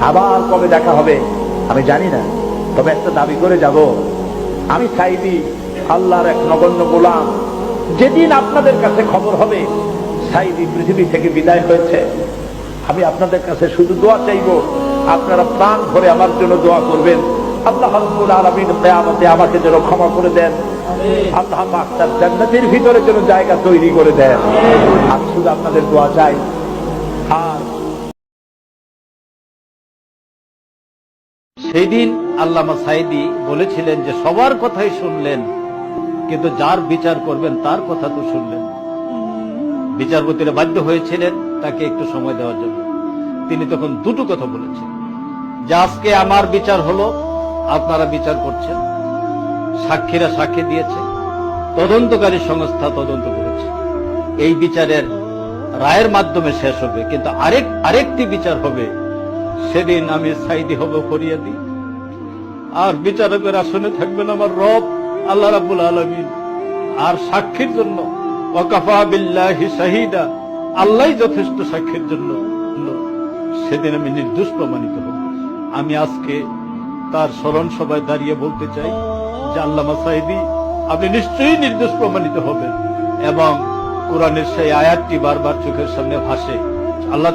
আবার কবে দেখা হবে? আমি জানি না। তবে একটা দাবি করে যাব। আমি সাইদি আল্লাহর এক নগণ্য গোলাম যেদিন আপনাদের কাছে খবর হবে সাইদি পৃথিবী থেকে বিদায় হয়েছে। আমি আপনাদের কাছে শুধু দোয়া চাইব, আপনারা প্রাণ ভরে আমার জন্য দোয়া করবেন। আল্লাহ রাব্বুল আলামিন কিয়ামতে আমাকে যেন ক্ষমা করে দেন। আল্লাহ পাক তার ভিতরে যেন জায়গা তৈরি করে দেন। আমি শুধু আপনাদের দোয়া চাই। আর সেই দিন আল্লামা সাইদি বলেছিলেন যে, সবার কথাই শুনলেন, কিন্তু যার বিচার করবেন তার কথা তো শুনলেন। বিচারপতিরা বাধ্য হয়েছিলেন তাকে একটু সময় দেওয়ার জন্য। তিনি তখন দুটো কথা বলেছেন। যে, আজকে আমার বিচার হলো, আপনারা বিচার করছেন। সাক্ষীরা সাক্ষী দিয়েছে। তদন্তকারী সংস্থা তদন্ত করেছে। এই বিচারের রায়ের মাধ্যমে শেষ হবে, কিন্তু আরেক, আরেকটি বিচার হবে সেদিন আমি সাইদি হব ফরিয়াদি আর বিচারকের আসনে থাকবেন আমার রব, আল্লাহ রাব্বুল আলমিন। আর সাক্ষীর জন্য, ওয়াকাফা বিল্লাহি শাহিদা আল্লাহ যথেষ্ট সাক্ষীর জন্য। সেদিন আমি নির্দোষ প্রমাণিত হব। আমি আজকে তার স্মরণ সভায় দাঁড়িয়ে বলতে চাই যে আল্লামা সাইদি, আপনি নিশ্চয়ই নির্দোষ প্রমাণিত হবেন। এবং কোরআনের সেই আয়াতটি বারবার চোখের সামনে ভাসে। আল্লাহ